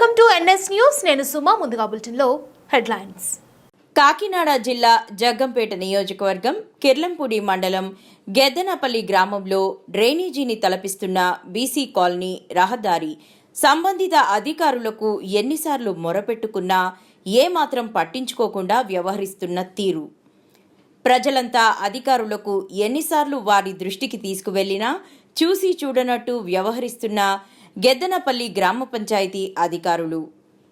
Welcome to NS news. నేను సుమా ముందుగా బులెటిన్లో హెడ్లైన్స్. కాకినాడ జిల్లా జగ్గంపేట నియోజకవర్గం కిర్లంపూడి మండలం గెద్దనపల్లి గ్రామంలో డ్రైనేజీని తలపిస్తున్న బీసీ కాలనీ రహదారి సంబంధిత అధికారులకు ఎన్నిసార్లు మొరపెట్టుకున్నా ఏమాత్రం పట్టించుకోకుండా వ్యవహరిస్తున్న తీరు. ప్రజలంతా అధికారులకు ఎన్నిసార్లు వారి దృష్టికి తీసుకువెళ్ళినా చూసి చూడనట్టు వ్యవహరిస్తున్న గెద్దనపల్లి గ్రామ పంచాయతీ అధికారులు.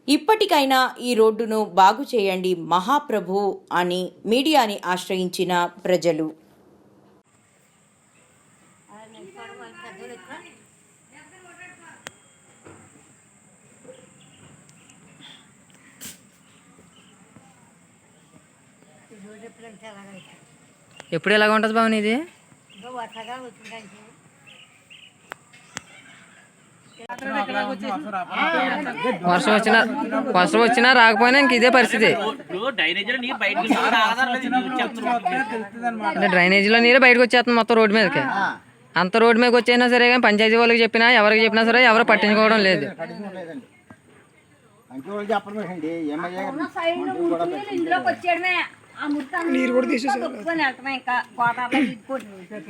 ఇప్పటికైనా ఈ రోడ్డును బాగు చేయండి మహాప్రభు అని మీడియాని ఆశ్రయించిన ప్రజలు. ఎప్పుడు ఎలాగ ఉంటుంది బాబు ఇది వర్షం వచ్చినా వర్షం వచ్చినా రాకపోయినా ఇంక ఇదే పరిస్థితి. ఇప్పుడు డ్రైనేజీలో నీరు బయటకు వస్తుంది, ఆధారం లేదు, నీరు వచ్చేస్తుంది. అంటే డ్రైనేజీలో నీరే బయటకు వచ్చేస్తుంది మొత్తం రోడ్డు మీదకి. అంత రోడ్డు మీదకి వచ్చైనా సరే కానీ పంచాయతీ వాళ్ళకి చెప్పినా ఎవరికి చెప్పినా సరే ఎవరు పట్టించుకోవడం లేదు. మంచి వాళ్ళు చెప్పడమేండి ఏమయ్యా ఇందులోకి వచ్చేయడమే ఆ ముట్టాన్ని నీరు కూడా తీసేసి కొట్టుకొని వెళ్ళటమే ఇంకా గోదావరిలో ఇరుక్కొని.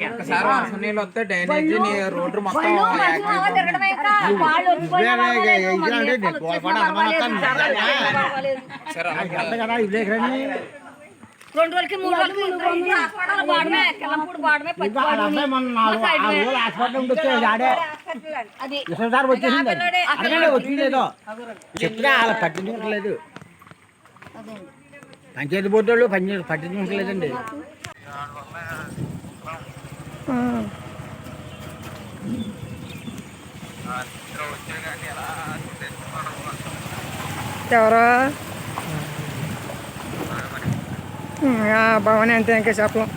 ఒకసారి వర్షం నీళ్ళు వస్తే డ్రైనేజీ నీ రోడ్డు మొత్తం బండ్లు మనుషులు అవ్వ తిరగడమే ఇంకా వాళ్ళు ఒప్పుకొని అవ్వలేదు, మన ఏర్పాటు చేసుకుని అవ్వలేదు, అవ్వలేదు. కదా ఇల్లేకరని రెండు రోజులకి మూడు రోజులకి ఇంట్లో హాస్పిటల్ బాడమే కిల్లంపూడి బాడమే పచ్చి అబ్బాయి మొన్న నాలుగు ఆరు రోజులు హాస్పిటల్ ఉండి వచ్చేది ఆడే అది విశ్వసారి వచ్చింది అది. అడగండి వచ్చింది ఏదో చెప్తే అలా పట్టించుకోవట్లేదు పంచాయతీ బోర్డు వాళ్ళు పని పట్టించలేదండి ఎవరో? భవన్ అంతే ఇంకా చెప్పం.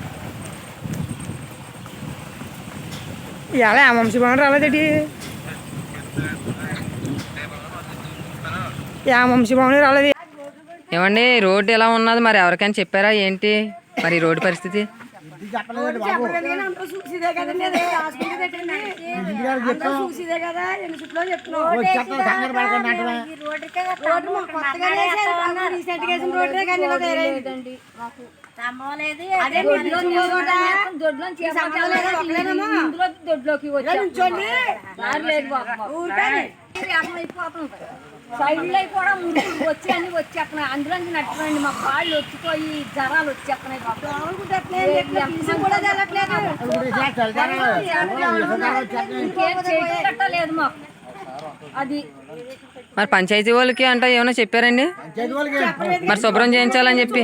ఇవాళ వంశీ భవన్ రాలేదేటి? యా వంశీ భవన్ రాలేదు? ఏమండి రోడ్డు ఎలా ఉన్నది మరి? ఎవరికైనా చెప్పారా ఏంటి మరి రోడ్డు పరిస్థితి? దొడ్లోకి సైడ్లో కూడా ముందు వచ్చి అన్ని వచ్చేస్తున్నాయి అందులో నట్టుకోండి మా కాళ్ళు వచ్చిపోయి జ్వరాలు వచ్చేస్తున్నాయి ఇంకేం చేయట్లేదు మాకు అది మరి పంచాయతీ వాళ్ళకి అంటే ఏమైనా చెప్పారండి? పంచాయతీ వాళ్ళకి మరి శుభ్రం చేయించాలని చెప్పి.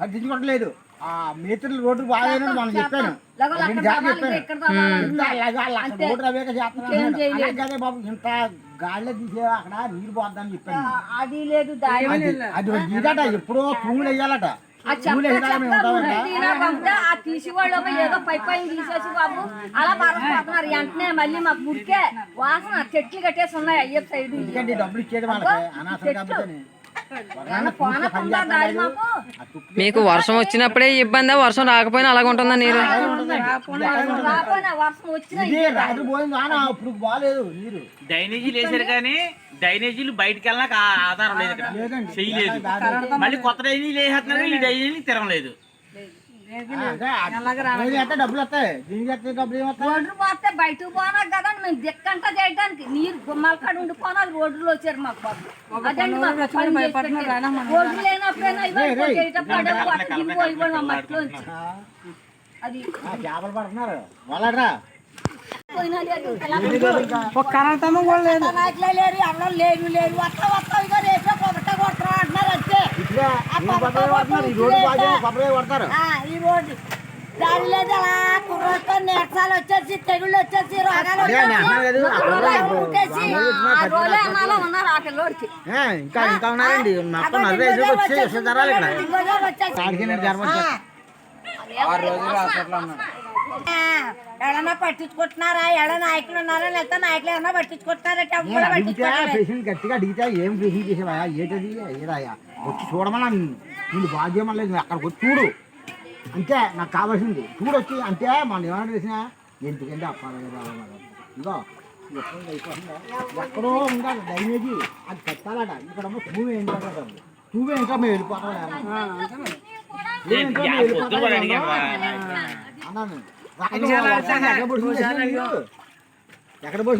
పట్టించుకోవట్లేదు ఆ మేత్రులు రోడ్డు బాగాలేనని మనం చెప్పాను. రోడ్డు అవేక చేస్తున్నాను బాబు ఇంత గాలిలో తీసే అక్కడ నీరు పోద్దని చెప్పాను. అది లేదు అది ఎప్పుడో తూములు వేయాలట. ఆ తూములు చెత్త వేసినాక మేము చెత్త ఉంటామంట ముట్టినా పంపితే ఆ తీసి వాళ్ళు ఒక ఏదో పై పైన తీసేసి బాబు అలా పరసిపోతున్నారు వెంటనే మళ్ళీ మాకు ముడికే వాసన చెట్లు కట్టేసి ఉన్నాయి అయ్యప్ప సైడ్ ఎందుకంటే మాకు. మీకు వర్షం వచ్చినప్పుడే ఇబ్బంది? వర్షం రాకపోయినా అలాగ ఉంటుందా నీరు. డ్రైనేజీలు వేసారు కానీ డ్రైనేజీలు బయటకు వెళ్ళాక ఆ- ఆధారం లేదు ఇక్కడ. చేయలేదు మళ్ళీ కొత్త డ్రైనేజీలు వేసేస్తున్నారు ఈ డ్రైనేజీలు తిరగలేదు. డబ్బులు వస్తాయి. దీనికి అయితే డబ్బులు ఏమొస్తాయి రోడ్డు పోతే బయటకు పోనా కదండి మేము దిక్కంట చేయడానికి నీరు గుమ్మాల కాడ ఉండిపోనా? రోడ్డులో వచ్చారు మాకు. రోడ్డు లేనప్పుడైనా చేయటప్పుడు అడే పోతే దిగిపోయి ఇవ్వండి మా మట్టిలోంచి అది చేపలు పడుతున్నారు. వాళ్ళరా కనతమ్మ కూడా లేదు. నాయకులే లేరు ఎవరో లేరు లేరు. వస్తా వస్తా ఈ రోడ్డు పడతారు. ఆ, ఈ రోడ్డు. దాని లేదు అలా కుర్రతో నేర్చాలు వచ్చేసి తెగుళ్ళు వచ్చేసి రోగాలు ఆ వచ్చేసి ఆ రోజే అన్నాలో ఉన్నారు ఆ పిల్లోడికి. ఇంకా ఇంకా ఉన్నారండి? మొత్తం నలభై ఐదు వచ్చి వస్తే తరాలు ఇక్కడ. వచ్చేసి జ్వరం వచ్చేది ఆరు రోజులు హాస్పిటల్ ఉన్నాడు ఎవరన్నా పట్టించుకుంటున్నారా? ఎవడ నాయకులు ఉన్నారా? లేకపోతే నాయకులు ఏమన్నా పట్టించుకుంటున్నారా? కూడా అడిగితే గట్టిగా అడిగితే ఏం పేషెంట్ చేసేవా? ఏంటది? ఏదాయా వచ్చి చూడమన్నా నేను చేయమలేదు నువ్వు అక్కడికి వచ్చి చూడు. అంతే నాకు కావాల్సింది. చూడొచ్చి అంతే మన ఏమన్నా తెలిసిన ఎందుకంటే అప్పాలి ఇదో ఎక్కడ ఉండాలి. డ్రైనేజీ. అది కట్టాలట. ఇక్కడ మేము వెళ్ళిపోతాం. ఏ, యా, పొద్దున కూడా అడిగాం బా. అన్నాను. ఎక్కడ